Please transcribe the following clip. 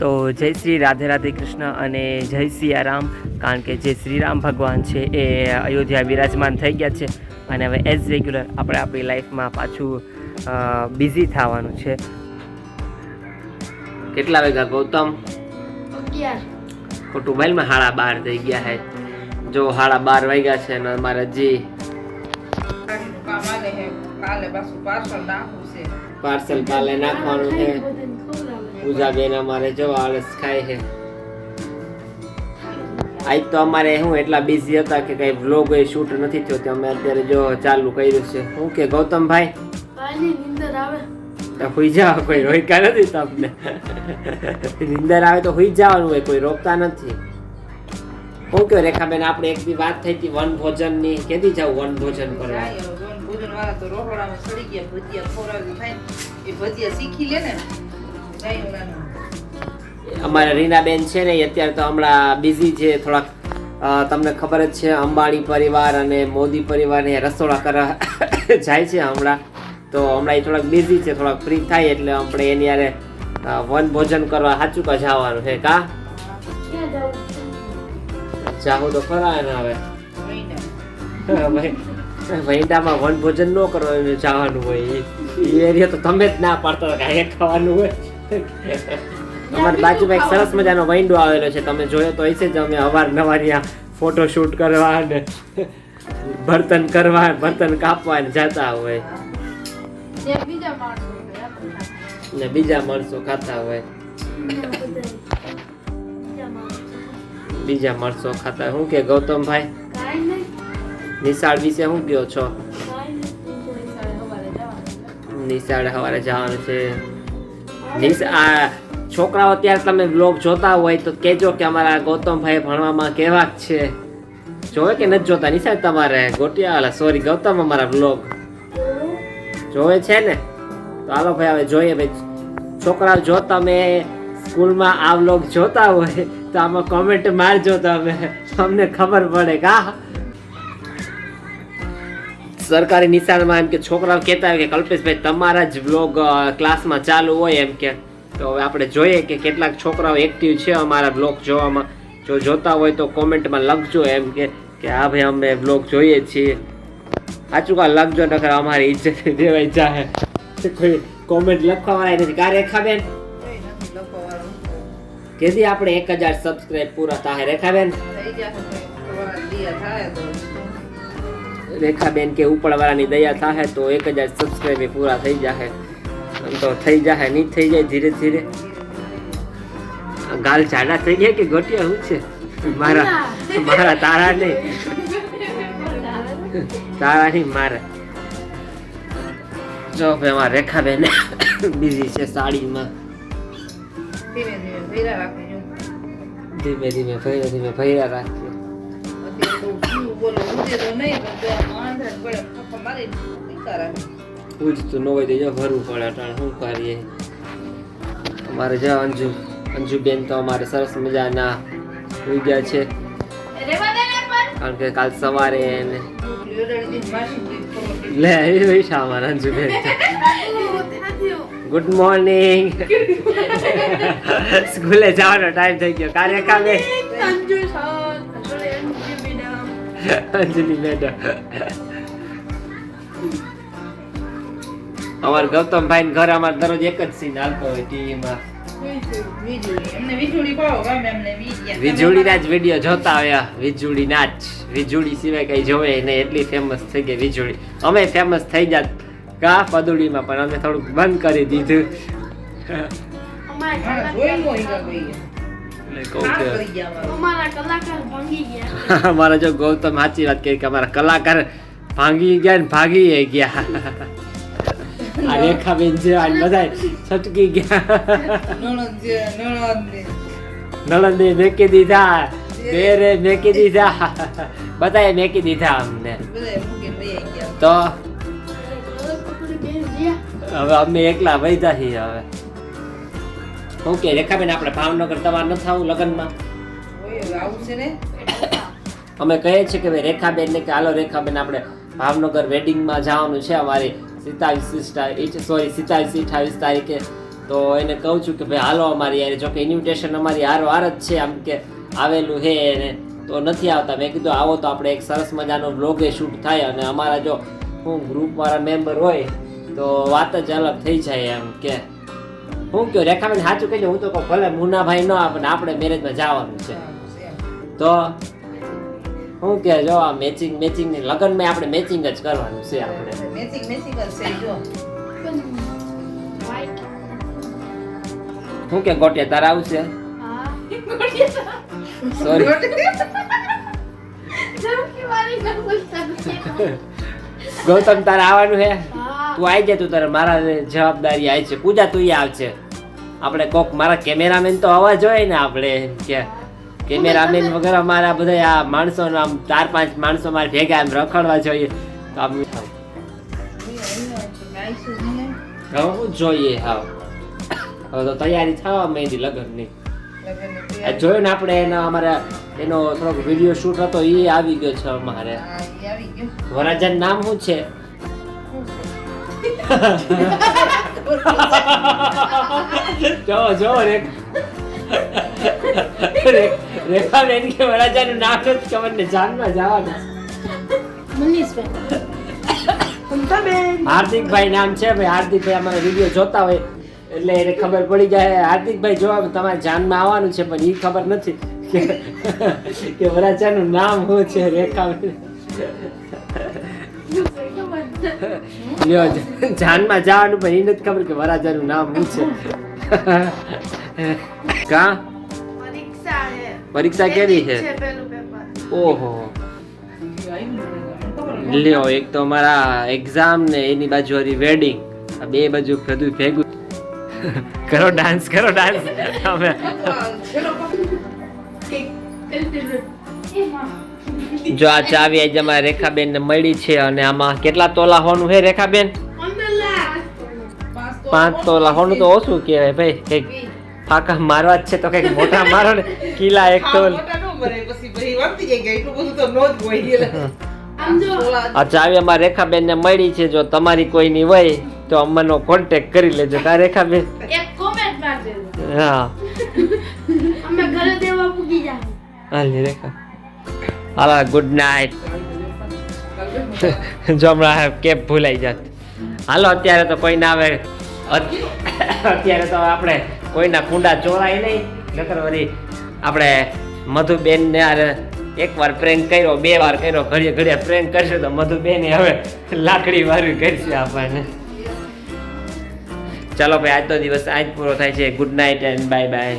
તો જય શ્રી રાધે રાધે કૃષ્ણ અને જય સિયારામ કારણ કે જે શ્રીરામ ભગવાન છે એ અયોધ્યા વિરાજમાન થઈ ગયા છે અને હવે એઝ રેગ્યુલર આપણે આપણી લાઈફમાં પાછું બિઝી થવાનું છે. કેટલા વાગ્યા ગૌતમ? ખોટું મોબાઈલમાં હાડા બાર થઈ ગયા છે જો હાડા બાર વાગ્યા છે અને અમારે હે નાખવું પાર્સલ કાલે નાખવાનું છે. પૂજાબેન અમારે જો આળસ ખાય છે. આજ તો અમારે શું એટલા બિઝી હતા કે કઈ વ્લોગ એ શૂટ નથી થયો તો અમે અત્યારે જો ચાલુ કર્યું છે. શું કે ગૌતમભાઈ? તો હુઈ જાવ કોઈ રોક્યા નથી તમને. નિંદર આવે તો હુઈ જવાનું હોય કોઈ રોકતા નથી. શું કયો રેખાબેન આપણે એક બી વાત થઈ હતી વન ભોજનની કેદી જાવ વન ભોજન કરવા? જોન ભોજન વાળા તો રોકડામાં સડી ગયા ભજીયા ખોરાવ્યું થાય એ ભજીયા શીખી લે ને. અમારા રીનાબેન છે ને અત્યારે તો હમણાં બિઝી છે. થોડાક તમને ખબર જ છે અંબાણી પરિવાર અને મોદી પરિવારને રસોડા કરવા જાય છે હમણાં. તો હમણાં એ થોડાક બિઝી છે થોડાક ફ્રી થાય એટલે આપણે એની યારે વન ભોજન કરવા સાચું કા જવાનું છે કા? ક્યાં તો ખરા ને હવે. વૈંડામાં વન ભોજન ન કરવાનું જવાનું હોય. એ એરિયા તો તમે જ ના પાડતા હતા કે ખાવાનું હોય. અમારી બાજુમાં એક સરસ મજાનો વૈંડો આવેલો છે તમે જોયો તો હશે જ અમે અવારનવાર ત્યાં ફોટો શૂટ કરવા ને બર્તન કરવા બર્તન કાપવા જતા હોય બીજા. ને બીજા માણસો ખાતા હોય બીજા. માણસો. ખાતા. શું કે ગૌતમભાઈ નિશાળ વિશે શું કયો છો નિશાળ હવારે સવારે જવાનું. છે નિશ છોકરાઓ અત્યારે તમે બ્લોગ જોતા હોય તો કહેજો કે અમારા ગૌતમભાઈ ભણવામાં કેવા છે. જોવે કે નથી જોતા? નિશાળ તમારે. ગોટિયા સોરી ગૌતમ અમારા બ્લોગ જોવે છે ને? તો હાલો ભાઈ, હવે જોઈએ ભાઈ. છોકરાઓ, જો તમે સ્કૂલમાં આ બ્લોગ જોતા હોય, તો આમાં કોમેન્ટ મારજો તમે. અમને ખબર પડે કા સરકારી નિશાળમાં એમ કે છોકરાઓ કહેતા હોય કે કલ્પેશભાઈ, તમારા જ બ્લોગ ક્લાસમાં ચાલુ હોય એમ કે. તો હવે આપણે જોઈએ કે કેટલાક છોકરાઓ એક્ટિવ છે અમારા બ્લોગ જોવામાં. જો જોતા હોય તો કોમેન્ટમાં લખજો એમ કે કે હા ભાઈ અમે બ્લોગ જોઈએ છીએ. સાચું કા લખજો નકર અમારી ઈજ્જત દેવાય જાહે. કોઈ કોમેન્ટ લખવા વાળા નથી. કા રેખાબેન? લખવાવાળું. કેદી આપણે એક હજાર સબસ્ક્રાઇબ પૂરા થાય રેખાબેન? થઈ જશે કોઈ ઉપરવાળા દિયા થાય તો. રેખાબેન કે ઉપરવાળાની દયા થાય તો એક હજાર સબસ્ક્રાઇબ પૂરા થઈ જાય આમ તો થઈ જાય નહીં થઈ જાય ધીરે ધીરે. ગાલ જાડા થઈ ગયા કે ગોટિયા શું છે? મારા મારા તારા નહીં તારા નહીં મારા. જો એમાં રેખા રેખાબેન બીજી છે સાડીમાં. ધીમે ધીમે ભર્યા ધીમે તો શું બોલો ઊંધે તો નહીં, પણ મારી. પૂછતું ન હોય તો જો ભરવું પડે, અટાણે શું કરીએ? અમારે જો અંજુ, અંજુબેન તો અમારે સરસ મજાના હોઈ ગયા છે. કારણ કે કાલ સવારે એને લે, એ શા અમારા અંજુબેન. ગુડ મોર્નિંગ સ્કૂલે જવાનો ટાઈમ થઈ ગયો. કારે કામે. અંજલિ મેડમ. અમારા ગૌતમભાઈ ઘર અમારે દરરોજ એક જ સીન હાલતો હોય ટીવીમાં. વીજળી. વીજળી વીજળી. વીજળીના જ વીડિયો જોતા આવ્યા વીજળીના જ. વીજળી સિવાય કઈ જોવે નહીં. એટલી ફેમસ થઈ ગઈ વીજળી. અમે ફેમસ થઈ જાત કા પદુડીમાં પણ અમે થોડુંક બંધ કરી દીધું. નો અમારા જો ગૌતમ સાચી વાત કરી કે અમારા કલાકાર ભાંગી ગયા ને ભાગી ગયા. આ રેખાબેન છે આ બધા છટકી ગયા નણંદ મેકી દીધા બેરે મેકી દીધા બધાએ મેકી દીધા અમને તો હવે અમે એકલા વૈધા છીએ હવે ઓકે રેખાબેન આપણે ભાવનગર તમારે ન થવું લગ્નમાં હોય હવે છે અમે કહીએ છીએ કે ભાઈ રેખાબેન ને કે હાલો રેખાબેન આપણે ભાવનગર વેડિંગમાં જવાનું છે અમારી સિત્તાવીસ સોરી સિત્તાવીસ અઠાવીસ તારીખે. તો એને કહું છું કે ભાઈ હાલો અમારી યાર જો કે ઇન્વિટેશન અમારી હારો હાર જ છે આમ કે આવેલું હે એને. તો નથી આવતા. મેં કીધું આવો તો આપણે એક સરસ મજાનો બ્લોગે શૂટ થાય અને અમારા જો હું ગ્રુપવાળા મેમ્બર હોય તો વાત જ અલગ થઈ જાય એમ કે. હું કયો રેખાબેન સાચું કહેજો હું તો કહું ભલે મુનાભાઈ ન આવે આપણે મેરેજમાં જવાનું છે. તો હું કે જો આ મેચિંગ મેચિંગની લગ્નમાં આપણે મેચિંગ જ કરવાનું છે આપણે. મેચિંગ મેચિંગ જ છે જો. હું કે ગોટિયા તાર આવશે સોરી. ગૌતમ. તારે આવવાનું હે? તું આવી જાય તું તારે મારા જવાબદારી આવી છે. પૂજા તું આવશે આપણે કોક મારા કેમેરામેન તો આવવા જોઈએ ને આપણે કે. કેમેરામેન વગર અમારા બધા આ માણસો આમ ચાર પાંચ માણસો મારે ભેગા એમ રખડવા જોઈએ. તો આમ હું જોઈએ હા હવે તો તૈયારી થવા માંડી લગ્નની. જોયું ને આપણે એનો અમારા એનો થોડોક વીડિયો શૂટ હતો એ આવી ગયો છે અમારે. વરાજન નામ શું છે? જો જો રે રેખા બેન કે વરાજાનું નામ જ ખબર ને જાનમાં જવાનું. મનીષભાઈ. હાર્દિકભાઈ નામ છે ભાઈ હાર્દિકભાઈ અમારો વીડિયો જોતા હોય એટલે એને ખબર પડી જાય. હાર્દિકભાઈ જોવા તમારે જાનમાં આવવાનું છે પણ એ ખબર નથી કે કે વરાજાનું નામ શું છે રેખા લ્યો જાનમાં જવાનું પણ એ નથી ખબર કે વરાજાનું નામ શું છે. કા? પરીક્ષા કેવી છે? ઓહો. લ્યો એક તો અમારા એક્ઝામ ને એની બાજુ હરી વેડિંગ આ બે બાજુ બધું ભેગું. કરો ડાન્સ કરો ડાન્સ અમે જો આ ચાવી આજે અમારા રેખાબેન ને મળી છે અને આમાં કેટલા તોલા હોનું હે રેખાબેન? પાંચ તોલા હોનું તો ઓછું કહેવાય ભાઈ. કંઈક ફાકા મારવા જ છે તો કંઈક મોટા મારો ને કિલા એક તો અચ્છા આવી અમારા રેખાબેન ને મળી છે જો તમારી કોઈની હોય તો અમને કોન્ટેક્ટ કરી લેજો કા રેખાબેન? એક કોમેન્ટ માર દેજો. હા. અમે ઘરે દેવા પૂગી જાવ હાલી રેખા. હાલા ગુડ નાઇટ જો હમણાં કેબ ભૂલાઈ જાત. હાલો અત્યારે તો કોઈ ના આવે. અત્યારે તો આપણે કોઈના કુંડા ચોરાય નહીં, નકર વળી આપણે મધુબેન ને આરે એકવાર પ્રેન્ક કર્યો, બે વાર કર્યો, ઘડીએ ઘડીએ પ્રેન્ક કરશે તો મધુબેન હવે લાકડી વાળી કરશે આપણને. ચાલો ભાઈ, આજનો દિવસ આજ પૂરો થાય છે. Good night and bye bye